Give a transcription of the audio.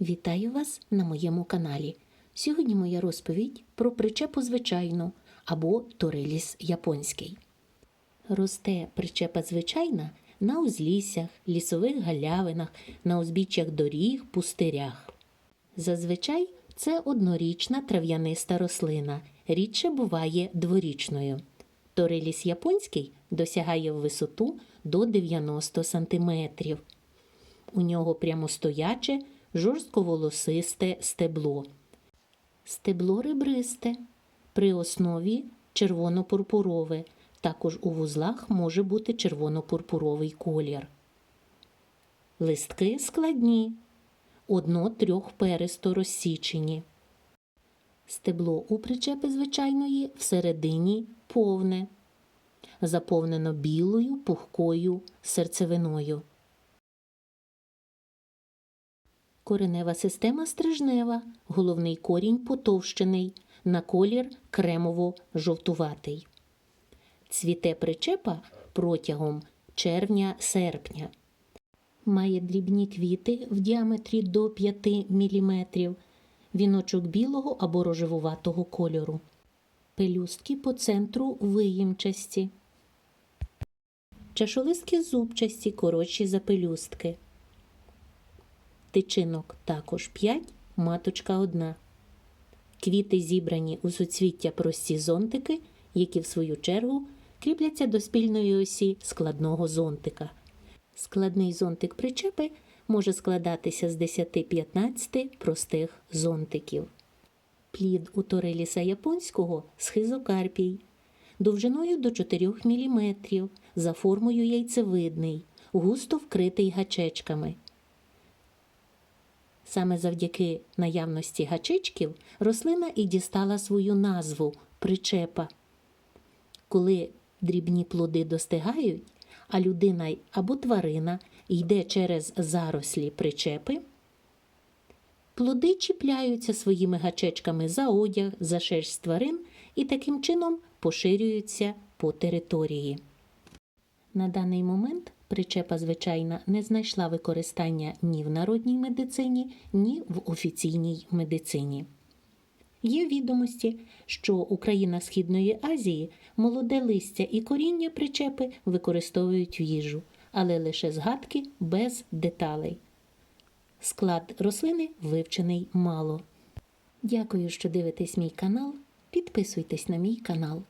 Вітаю вас на моєму каналі. Сьогодні моя розповідь про причепу звичайну або тореліс японський. Росте причепа звичайна на узліссях, лісових галявинах, на узбіччях доріг, пустирях. Зазвичай це однорічна трав'яниста рослина, рідше буває дворічною. Тореліс японський досягає в висоту до 90 см. У нього прямостояче, жорстковолосисте стебло. Стебло ребристе, при основі червоно-пурпурове. Також у вузлах може бути червоно-пурпуровий колір. Листки складні, одно-трьохперисто розсічені. Стебло у причепи звичайної всередині повне, заповнено білою пухкою серцевиною. Коренева система стрижнева, головний корінь потовщений, на колір кремово-жовтуватий. Цвіте причепа протягом червня-серпня. Має дрібні квіти в діаметрі до 5 мм, віночок білого або рожевуватого кольору. Пелюстки по центру виїмчасті. Чашолистки зубчасті, коротші за пелюстки. Тичинок також 5, маточка 1. Квіти зібрані у суцвіття прості зонтики, які в свою чергу кріпляться до спільної осі складного зонтика. Складний зонтик причепи може складатися з 10-15 простих зонтиків. Плід у тореліса японського схизокарпій, довжиною до 4 мм, за формою яйцевидний, густо вкритий гачечками. Саме завдяки наявності гачичків рослина і дістала свою назву причепа. Коли дрібні плоди достигають, а людина або тварина йде через зарослі причепи, плоди чіпляються своїми гачечками за одяг, за шерсть тварин і таким чином поширюються по території. На даний момент причепа звичайна не знайшла використання ні в народній медицині, ні в офіційній медицині. Є відомості, що у країнах Східної Азії молоде листя і коріння причепи використовують в їжу, але лише згадки без деталей. Склад рослини вивчений мало. Дякую, що дивитесь мій канал. Підписуйтесь на мій канал.